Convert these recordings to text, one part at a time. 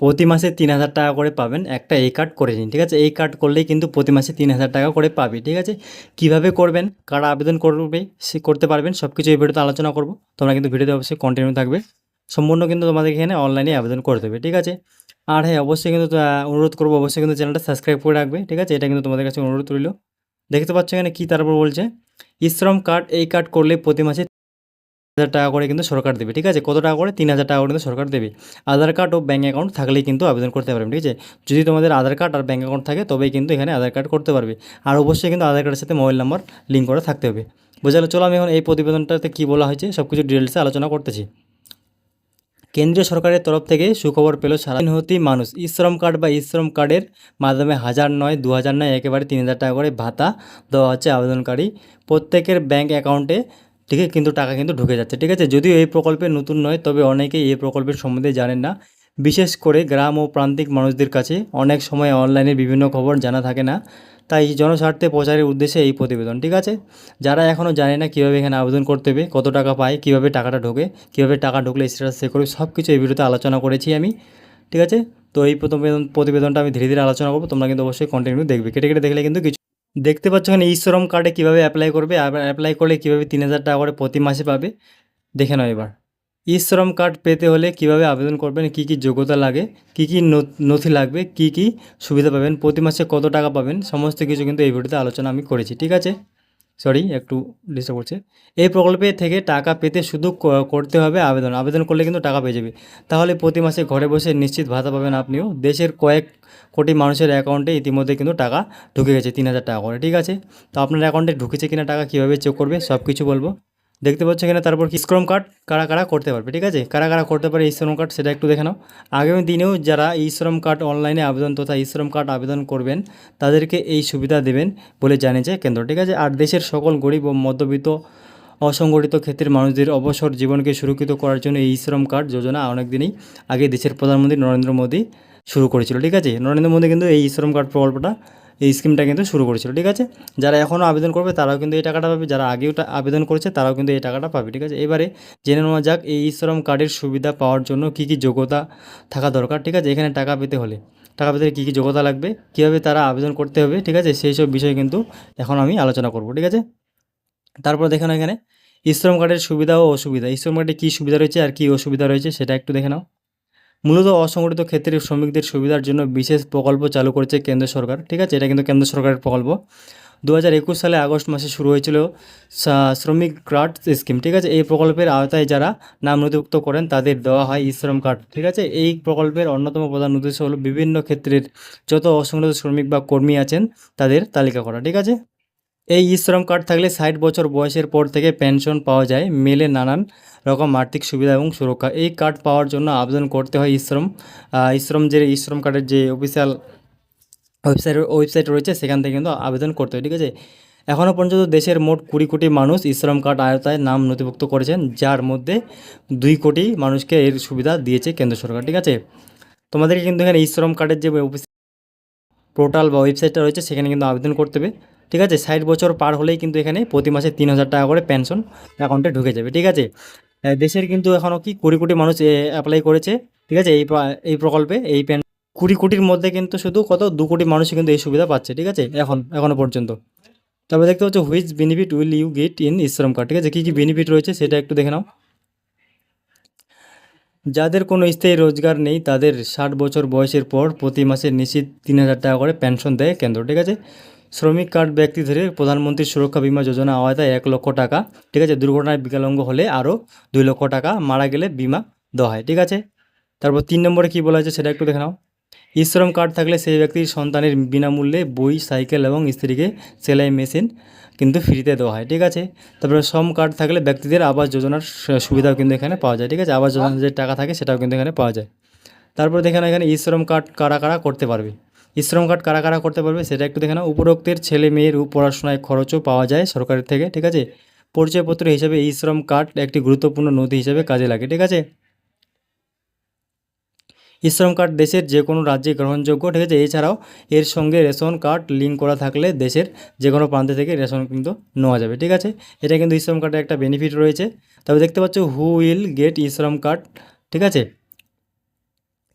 প্রতি মাসে তিন হাজার টাকা করে পাবেন। একটা এই কার্ড করে নিন, ঠিক আছে? এই কার্ড করলেই কিন্তু প্রতি মাসে তিন হাজার টাকা করে পাবি, ঠিক আছে? কীভাবে করবেন, কারা আবেদন করবে, সে করতে পারবেন সব কিছু এই ভিডিওতে আলোচনা করব। তোমরা কিন্তু ভিডিওতে অবশ্যই কন্টিনিউ থাকবে। সম্পূর্ণ কিন্তু তোমাদের এখানে অনলাইনে আবেদন করতে হবে ঠিক আছে? আর হ্যাঁ অবশ্যই কিন্তু অনুরোধ করব, অবশ্যই কিন্তু চ্যানেলটা সাবস্ক্রাইব করে রাখবে, ঠিক আছে? এটা কিন্তু তোমাদের কাছে অনুরোধ রইল। দেখতে পাচ্ছ এখানে কী তারপর বলছে? ইশ্রম কার্ড এই কার্ড করলে প্রতি মাসে হাজার টাকা করে কিন্তু সরকার দেবে, ঠিক আছে? কত টাকা করে? তিন হাজার টাকা করে কিন্তু সরকার দেবে। আধার কার্ড ও ব্যাঙ্ক অ্যাকাউন্ট থাকলেই কিন্তু আবেদন করতে পারবেন ঠিক আছে? যদি তোমাদের আধার কার্ড আর ব্যাঙ্ক অ্যাকাউন্ট থাকে, তবেই কিন্তু এখানে আধার কার্ড করতে পারবে। আর অবশ্যই কিন্তু আধার কার্ডের সাথে মোবাইল নাম্বার লিঙ্ক করা থাকতে হবে। বোঝালো? চলো আমি এখন এই প্রতিবেদনটাতে কী বলা হয়েছে সব কিছু ডিটেলসে আলোচনা করতেছি। কেন্দ্রীয় সরকারের তরফ থেকে সুখবর পেল সারাদিন হতেই মানুষ। ই শ্রম কার্ড বা ই শ্রম কার্ডের মাধ্যমে হাজার নয়, দু হাজার নয়, একেবারে তিন হাজার টাকা করে ভাতা দেওয়া হচ্ছে আবেদনকারী। প্রত্যেকের ব্যাঙ্ক অ্যাকাউন্টে ঠিক আছে কিন্তু টাকা কিন্তু ঢুকে যাচ্ছে, ঠিক আছে? যদিও এই প্রকল্পে নতুন নয়, তবে অনেকেই এই প্রকল্পের সম্বন্ধে জানেন না। বিশেষ করে গ্রাম ও প্রান্তিক মানুষদের কাছে অনেক সময় অনলাইনে বিভিন্ন খবর জানা থাকে না, তাই জনস্বার্থে প্রচারের উদ্দেশ্যে এই প্রতিবেদন, ঠিক আছে? যারা এখনও জানে না কীভাবে এখানে আবেদন করতে হবে, কত টাকা পায়, কীভাবে টাকাটা ঢোকে, কীভাবে টাকা ঢুকলে স্ট্যাটাস সে করবে সব কিছু এই ভিডিওতে আলোচনা করেছি আমি, ঠিক আছে? তো এই প্রতিবেদন প্রতিবেদনটা আমি ধীরে ধীরে আলোচনা করব, তোমরা কিন্তু অবশ্যই কন্টিনিউ দেখবে। কেটে কেটে দেখলে কিন্তু কিছু দেখতে পাচ্ছ এখানে ই শ্রম কার্ডে কীভাবে অ্যাপ্লাই করবে অ্যাপ্লাই করলে কীভাবে তিন হাজার টাকা করে প্রতি মাসে পাবে, দেখে নাও এবার। ই শ্রম কার্ড পেতে হলে কীভাবে আবেদন করবেন, কি কি যোগ্যতা লাগে, কি কি নথি লাগবে, কি কি সুবিধা পাবেন, প্রতি মাসে কত টাকা পাবেন, সমস্ত কিছু কিন্তু এই ভিডিওতে আলোচনা আমি করেছি, ঠিক আছে? সরি একটু ডিস্টার্ব করছে। এই প্রকল্পে থেকে টাকা পেতে শুধু করতে হবে আবেদন আবেদন করলে কিন্তু টাকা পেয়ে যাবে। তাহলে প্রতি মাসে ঘরে বসে নিশ্চিত ভাতা পাবেন আপনিও। দেশের কয়েক কোটি মানুষের অ্যাকাউন্টে ইতিমধ্যে কিন্তু টাকা ঢুকে গেছে, তিন হাজার টাকা করে, ঠিক আছে? তো আপনার অ্যাকাউন্টে ঢুকেছে কিনা, টাকা কীভাবে চেক করবে সব কিছু বলব। দেখতে পাচ্ছ এখানে, তারপর কি শ্রম কার্ড কারা কারা করতে পারবে, ঠিক আছে? কারা কারা করতে পারে এই শ্রম কার্ড সেটা একটু দেখে নাও। আগামী দিনেও যারা এই শ্রম কার্ড অনলাইনে আবেদন তথা এই শ্রম কার্ড আবেদন করবেন, তাদেরকে এই সুবিধা দেবেন বলে জানিয়েছে কেন্দ্র, ঠিক আছে? আর দেশের সকল গরিব ও মধ্যবিত্ত অসংগঠিত ক্ষেত্রের মানুষদের অবসর জীবনকে সুরক্ষিত করার জন্য এই শ্রম কার্ড যোজনা অনেক দিনই আগে দেশের প্রধানমন্ত্রী নরেন্দ্র মোদী শুরু করেছিল, ঠিক আছে? নরেন্দ্র মোদী কিন্তু এই শ্রম কার্ড প্রকল্পটা, এই স্কিমটা কিন্তু শুরু করেছিল, ঠিক আছে? যারা এখনও আবেদন করবে তারাও কিন্তু এই টাকাটা পাবে, যারা আগেও আবেদন করেছে তারাও কিন্তু এই টাকাটা পাবে, ঠিক আছে? এবারে জেনে নেওয়া যাক এই শ্রম কার্ডের সুবিধা পাওয়ার জন্য কী কী যোগ্যতা থাকা দরকার, ঠিক আছে? এখানে টাকা পেতে হলে। টাকা পেতে কী কী যোগ্যতা লাগবে, কীভাবে তারা আবেদন করতে হবে, ঠিক আছে? সেই সব বিষয়ে কিন্তু এখন আমি আলোচনা করব, ঠিক আছে? তারপর দেখে নাও এখানে। শ্রম কার্ডের সুবিধা ও অসুবিধা। শ্রম কার্ডে কী সুবিধা রয়েছে আর কী অসুবিধা রয়েছে সেটা একটু দেখে নাও। মূলত অসংগঠিত ক্ষেত্রে শ্রমিকদের সুবিধার জন্য বিশেষ প্রকল্প চালু করেছে কেন্দ্র সরকার, ঠিক আছে? এটা কিন্তু কেন্দ্র সরকারের প্রকল্প। দু হাজার একুশ সালে আগস্ট মাসে শুরু হয়েছিল শ্রমিক কার্ড স্কিম, ঠিক আছে? এই প্রকল্পের আওতায় যারা নাম নথিভুক্ত করেন তাদের দেওয়া হয় শ্রম কার্ড, ঠিক আছে? এই প্রকল্পের অন্যতম প্রধান উদ্দেশ্য হলো বিভিন্ন ক্ষেত্রের যত অসংগঠিত শ্রমিক বা কর্মী আছেন তাদের তালিকা করা, ঠিক আছে? এই শ্রম কার্ড থাকলে ষাট বছর বয়সের পর থেকে পেনশন পাওয়া যায়। মেলে নানান রকম আর্থিক সুবিধা এবং সুরক্ষা। এই কার্ড পাওয়ার জন্য আবেদন করতে হয় ইশ্রম। ইশ্রম যে ইশ্রম কার্ডের যে অফিসিয়াল ওয়েবসাইট ওয়েবসাইট রয়েছে, সেখান থেকে কিন্তু আবেদন করতে হয়, ঠিক আছে? এখনও পর্যন্ত দেশের মোট কুড়ি কোটি মানুষ ইশ্রম কার্ড আয়তায় নাম নথিভুক্ত করেছেন, যার মধ্যে দুই কোটি মানুষকে এর সুবিধা দিয়েছে কেন্দ্র সরকার, ঠিক আছে? তোমাদেরকে কিন্তু এখানে ইশ্রম কার্ডের যে অফিস পোর্টাল বা ওয়েবসাইটটা রয়েছে, সেখানে কিন্তু আবেদন করতে হবে। ঠিক আছে? ষাট বছর পার হলেই কিন্তু এখানে প্রতি মাসে তিন হাজার টাকা করে পেনশন অ্যাকাউন্টে ঢুকে যাবে, ঠিক আছে? দেশের কিন্তু এখনও কি কুড়ি কোটি মানুষ অ্যাপ্লাই করেছে, ঠিক আছে? এই এই প্রকল্পে, এই পেন কুড়ি কোটির মধ্যে কিন্তু শুধু কত? দু কোটি মানুষই কিন্তু এই সুবিধা পাচ্ছে, ঠিক আছে? এখন এখনও পর্যন্ত। তারপরে দেখতে পাচ্ছ which benefit will you get in eShram card ঠিক আছে? কী কী বেনিফিট রয়েছে সেটা একটু দেখে নাও। যাদের কোনো স্থায়ী রোজগার নেই, তাদের ষাট বছর বয়সের পর প্রতি মাসে নিশ্চিত তিন হাজার টাকা করে পেনশন দেয় কেন্দ্র, ঠিক আছে? শ্রমিক কার্ড ব্যক্তি ধরে প্রধানমন্ত্রী সুরক্ষা বিমা যোজনা আওতায় এক লক্ষ টাকা, ঠিক আছে? দুর্ঘটনায় বিকলাঙ্গ হলে আরও দুই লক্ষ টাকা মারা গেলে বিমা দেওয়া হয়, ঠিক আছে? তারপর তিন নম্বরে কী বলা হয়েছে সেটা একটু দেখে নাও। ই শ্রম কার্ড থাকলে সেই ব্যক্তির সন্তানের বিনামূল্যে বই, সাইকেল এবং স্ত্রীকে সেলাই মেশিন কিন্তু ফ্রিতে দেওয়া হয়, ঠিক আছে? তারপরে শ্রম কার্ড থাকলে ব্যক্তিদের আবাস যোজনার সুবিধাও কিন্তু এখানে পাওয়া যায়, ঠিক আছে? আবাস যোজনার যে টাকা থাকে সেটাও কিন্তু এখানে পাওয়া যায়। তারপর দেখে এখানে ই শ্রম কার্ড কারা কারা করতে পারবে? শ্রম কার্ড কারা কারা করতে পারবে সেটা একটু দেখে নাও। উপরোক্তের ছেলে মেয়ের পড়াশোনায় খরচও পাওয়া যায় সরকারের থেকে, ঠিক আছে? পরিচয়পত্র হিসেবে ই শ্রম কার্ড একটি গুরুত্বপূর্ণ নথি হিসেবে কাজে লাগে, ঠিক আছে? ই শ্রম কার্ড দেশের যে কোনো রাজ্যে গ্রহণযোগ্য, ঠিক আছে? এছাড়াও এর সঙ্গে রেশন কার্ড লিঙ্ক করা থাকলে দেশের যে কোনো প্রান্ত থেকে রেশন কিন্তু নেওয়া যাবে, ঠিক আছে? এটা কিন্তু ই শ্রম কার্ডের একটা বেনিফিট রয়েছে। তবে দেখতে পাচ্ছ হু উইল গেট ই শ্রম কার্ড, ঠিক আছে?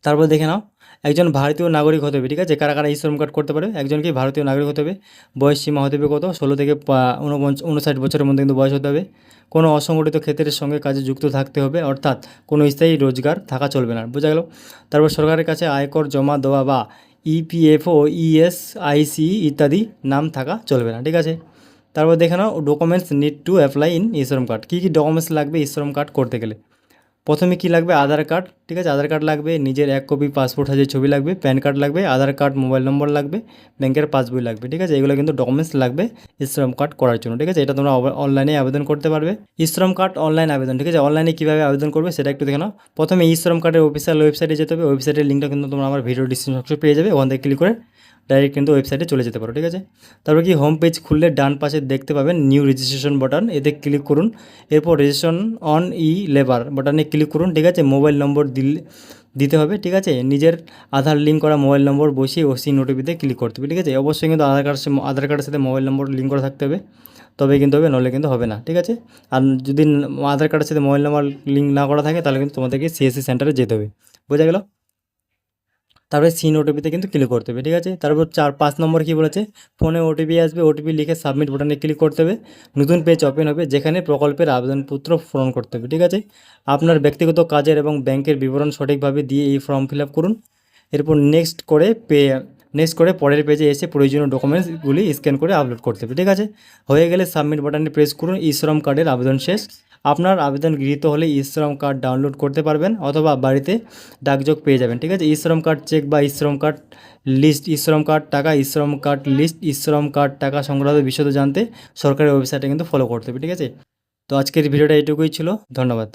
তারপর দেখে নাও, একজন ভারতীয় নাগরিক হতে হবে, ঠিক আছে? কারা কারা এই শ্রম কার্ড করতে পারে একজনকে ভারতীয় নাগরিক হতে হবে? বয়স সীমা হতে হবে কত? ষোলো থেকে ঊনপঞ্চ উনষাট বছরের মধ্যে কিন্তু বয়স হতে হবে। কোনো অসংগঠিত ক্ষেত্রের সঙ্গে কাজে যুক্ত থাকতে হবে, অর্থাৎ কোনো স্থায়ী রোজগার থাকা চলবে না। বোঝা গেল? তারপর সরকারের কাছে আয়কর জমা দেওয়া বা E ইপিএফও ইএসআইসি ইত্যাদি নাম থাকা চলবে না, ঠিক আছে? তারপর দেখে নাও documents need to apply in eShram card. Key key documents লাগবে ই শ্রম কার্ড করতে গেলে? প্রথমে কি লাগবে? আধার কার্ড। ঠিক আছে? আধার কার্ড লাগবে, নিজের এক কপি পাসপোর্ট সাইজের ছবি লাগবে, প্যান কার্ড লাগবে, আধার কার্ড, মোবাইল নম্বর লাগবে, ব্যাংকের পাসবই লাগবে, ঠিক আছে? এগুলো কিন্তু ডকুমেন্টস লাগবে শ্রম কার্ড করার জন্য, ঠিক আছে? এটা তোমরা অনলাইনে আবেদন করতে পারবে। শ্রম কার্ড অনলাইন আবেদন, ঠিক আছে? অনলাইনে কীভাবে আবেদন করবে সেটা একটু দেখে নাও। প্রথমে শ্রম কার্ডের অফিসিয়াল ওয়েবসাইটে যেতে হবে। ওয়েবসাইটের লিঙ্কটা কিন্তু তোমরা আমার ভিডিও ডিসক্রিপশন পেয়ে যাবে। ওখান থেকে ক্লিক করে ডাইরেক্ট কিন্তু ওয়েবসাইটে চলে যেতে পারো, ঠিক আছে? তারপর কি হোম পেজ খুললে ডান পাশে দেখতে পাবেন নিউ রেজিস্ট্রেশন বাটন এতে ক্লিক করুন। এরপর রেজিস্ট্রেশন অন ই লেবার বাটনে ক্লিক করুন, ঠিক আছে? মোবাইল নম্বর দিলে, দিতে হবে, ঠিক আছে? নিজের আধার লিঙ্ক করা মোবাইল নম্বর বসিয়ে ওসি নোটিফিতে ক্লিক করতে হবে, ঠিক আছে? অবশ্যই কিন্তু আধার কার্ড আধার কার্ডের সাথে মোবাইল নম্বর লিঙ্ক করা থাকতে হবে, তবে কিন্তু হবে, নলে কিন্তু হবে না, ঠিক আছে? আর যদি আধার কার্ডের সাথে মোবাইল নম্বর লিঙ্ক না করা থাকে, তাহলে কিন্তু তোমাদেরকে সিএসসি সেন্টারে যেতে হবে, বোঝা গেল? তারপরে সিন ওটিপিতে কিন্তু ক্লিক করতে হবে, ঠিক আছে? তারপর চার, পাঁচ নম্বর কী বলেছে? ফোনে ওটিপি আসবে ওটিপি লিখে সাবমিট বাটনে ক্লিক করতে হবে। নতুন পেজ ওপেন হবে, যেখানে প্রকল্পের আবেদনপত্র পূরণ করতে হবে, ঠিক আছে? আপনার ব্যক্তিগত কাজের এবং ব্যাংকের বিবরণ সঠিকভাবে দিয়ে এই ফর্ম ফিল করুন। এরপর নেক্সট করে পে নেক্সট করে পরের পেজে এসে প্রয়োজনীয় ডকুমেন্টসগুলি স্ক্যান করে আপলোড করতে হবে, ঠিক আছে? হয়ে গেলে সাবমিট বাটনে প্রেস করুন ই শ্রম কার্ডের আবেদন শেষ। আপনার আবেদন গৃহীত হলে ই শ্রম কার্ড ডাউনলোড করতে পারবেন অথবা বাড়িতে ডাকযোগ পেয়ে যাবেন, ঠিক আছে? ই শ্রম কার্ড চেক বা ইশ্রম শ্রম কার্ড লিস্ট ই শ্রম কার্ড টাকা ই শ্রম card list e-Shram Shram card টাকা সংক্রান্ত বিশদ জানতে সরকারি ওয়েবসাইটে কিন্তু ফলো করতে হবে, ঠিক আছে? তো আজকের ভিডিওটা এটুকুই ছিল, ধন্যবাদ।